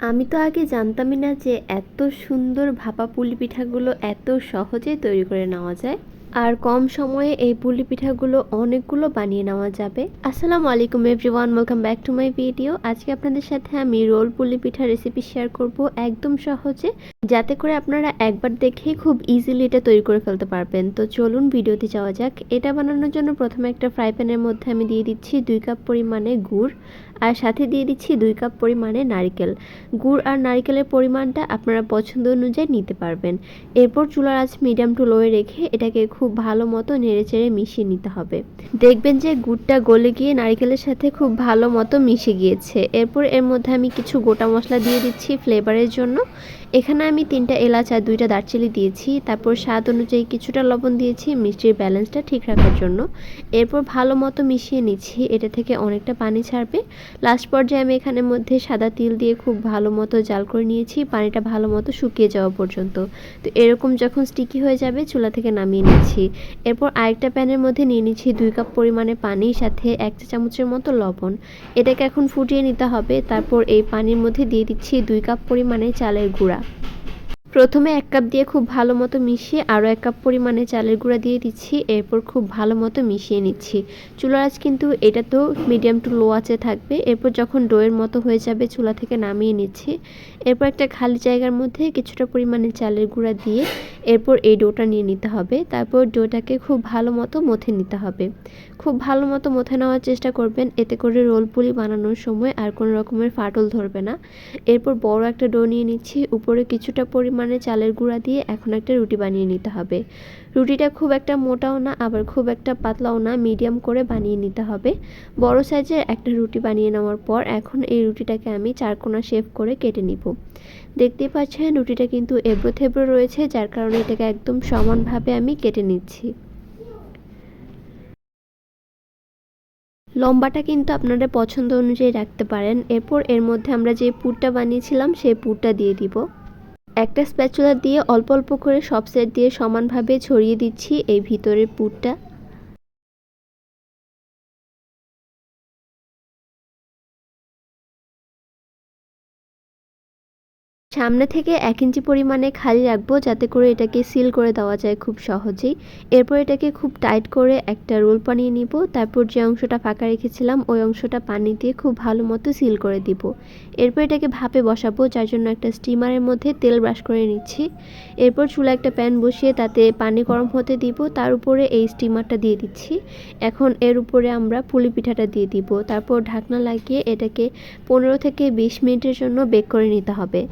আমি তো আগে জানতামই না যে এত সুন্দর ভাপা পুলি পিঠাগুলো এত সহজে তৈরি করে নেওয়া যায়। আর কম সময়ে এই পুলি পিঠাগুলো অনেকগুলো বানিয়ে নেওয়া যাবে। আসসালামু আলাইকুম everyone welcome back to my video আজকে আপনাদের সাথে আমি রোল পুলি পিঠা রেসিপি শেয়ার করব একদম সহজে, যাতে করে আপনারা একবার দেখেই খুব ইজিলি এটা তৈরি করে ফেলতে পারবেন। তো চলুন ভিডিওতে যাওয়া যাক। এটা বানানোর জন্য প্রথমে একটা ফ্রাই প্যানের মধ্যে আমি দিয়ে দিচ্ছি দুই কাপ পরিমাণে গুড়, আর সাথে দিয়ে দিচ্ছি দুই কাপ পরিমাণে নারকেল। গুড় আর নারকেলের পরিমাণটা আপনারা পছন্দ অনুযায়ী নিতে পারবেন। এরপর চুলার আঁচ মিডিয়াম টু লোয়ে রেখে এটাকে খুব ভালো মতো নেড়ে চেড়ে মিশিয়ে নিতে হবে। দেখবেন যে গুড়টা গলে গিয়ে নারিকেলের সাথে খুব ভালো মতো মিশে গিয়েছে। এরপর এর মধ্যে আমি কিছু গোটা মশলা দিয়ে দিচ্ছি ফ্লেভারের জন্য। এখানে আমি তিনটা এলাচ আর দুইটা দারচিনি দিয়েছি। তারপর স্বাদ অনুযায়ী কিছুটা লবণ দিয়েছি মিষ্টির ব্যালেন্সটা ঠিক রাখার জন্য। এরপর ভালো মতো মিশিয়ে নিচ্ছি। এটা থেকে অনেকটা পানি ছাড়বে। লাস্ট পর্যায়ে আমি এখানের মধ্যে সাদা তিল দিয়ে খুব ভালো মতো জাল করে নিয়েছি। পানিটা ভালো মতো শুকিয়ে যাওয়া পর্যন্ত। তো এরকম যখন স্টিকি হয়ে যাবে, চুলা থেকে নামিয়ে নিচ্ছি। এরপর আরেকটা প্যানের মধ্যে নিয়ে নিচ্ছি দুই কাপ পরিমাণে পানি, সাথে এক চা চামচের মতো লবণ। এটাকে এখন ফুটিয়ে নিতে হবে। তারপর এই পানির মধ্যে দিয়ে দিচ্ছি দুই কাপ পরিমাণে চালের গুঁড়া। প্রথমে এক কাপ দিয়ে খুব ভালো মতো মিশিয়ে আরও এক কাপ পরিমাণে চালের গুঁড়া দিয়ে দিচ্ছি, এরপর খুব ভালো মতো মিশিয়ে নিচ্ছি। চুলার আঁচ কিন্তু এটা তো মিডিয়াম টু লো আঁচে থাকবে, এরপর যখন ডোয়ের মতো হয়ে যাবে চুলা থেকে নামিয়ে নিচ্ছি। এরপর একটা খালি জায়গার মধ্যে কিছুটা পরিমাণে চালের গুঁড়া দিয়ে এরপর এই ডোটা নিয়ে নিতে হবে। তারপর ডোটাকে খুব ভালো মতো মথে নিতে হবে। খুব ভালো মতো মথে নেওয়ার চেষ্টা করবেন। এতে করে রোল পুলি বানানোর সময় আর কোনো রকমের ফাটল ধরবে না। এরপর বড় একটা ডো নিয়ে নিচ্ছি। উপরে কিছুটা পরিমাণে চালের গুঁড়া দিয়ে এখন একটা রুটি বানিয়ে নিতে হবে। রুটিটা খুব একটা মোটাও না, আবার খুব একটা পাতলাও না, মিডিয়াম করে বানিয়ে নিতে হবে। বড় সাইজের একটা রুটি বানিয়ে নেওয়ার পর এখন এই রুটিটাকে আমি চারকোনা শেপ করে কেটে নিব। দেখতে পাচ্ছেন, রুটিটা কিন্তু এবড়ো থেবড়ো রয়েছে, যার কারণে এটাকে একদম সমানভাবে আমি কেটে নিচ্ছি। লম্বাটা কিন্তু আপনারা পছন্দ অনুযায়ী রাখতে পারেন। এরপর এর মধ্যে আমরা যে পুরটা বানিয়েছিলাম, সেই পুরটা দিয়ে দিব। একটা স্প্যাচুলা দিয়ে অল্প অল্প করে সব সেট দিয়ে সমানভাবে ছড়িয়ে দিচ্ছি এই ভিতরের পুরটা। সামনে থেকে এক ইঞ্চি পরিমাণে খালি রাখব, যাতে করে এটাকে সিল করে দেওয়া যায় খুব সহজেই। এরপর এটাকে খুব টাইট করে একটা রোল বানিয়ে নিব। তারপর যে অংশটা ফাঁকা রেখেছিলাম, ওই অংশটা পানি দিয়ে খুব ভালো মতো সিল করে দিব। এরপর এটাকে ভাপে বসাবো, যার জন্য একটা স্টিমারের মধ্যে তেল ব্রাশ করে নিচ্ছি। এরপর চুলা একটা প্যান বসিয়ে তাতে পানি গরম হতে দিব। তার উপরে এই স্টিমারটা দিয়ে দিচ্ছি। এখন এর উপরে আমরা পুলি পিঠাটা দিয়ে দিব। তারপর ঢাকনা লাগিয়ে এটাকে পনেরো থেকে বিশ মিনিটের জন্য বেক করে নিতে হবে।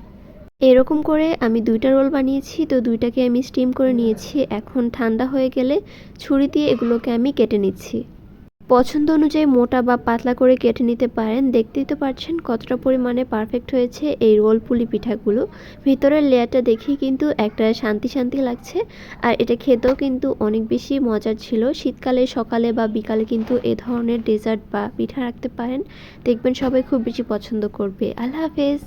এরকম করে আমি দুইটা রোল বানিয়েছি, তো দুইটাকে আমি স্টিম করে নিয়েছি। এখন ঠান্ডা হয়ে গেলে ছুরি দিয়ে এগুলোকে আমি কেটে নিচ্ছি। পছন্দ অনুযায়ী মোটা বা পাতলা করে কেটে নিতে পারেন। দেখতেই তো পারছেন কতটা পরিমাণে পারফেক্ট হয়েছে এই রোল পুলি পিঠাগুলো। ভিতরের লেয়ারটা দেখি কিন্তু একটা শান্তি শান্তি লাগছে। আর এটা খেতেও কিন্তু অনেক বেশি মজার ছিল। শীতকালে, সকালে বা বিকালে কিন্তু এ ধরনের ডেজার্ট বা পিঠা রাখতে পারেন। দেখবেন সবাই খুব বেশি পছন্দ করবে। আল্লাহ হাফেজ।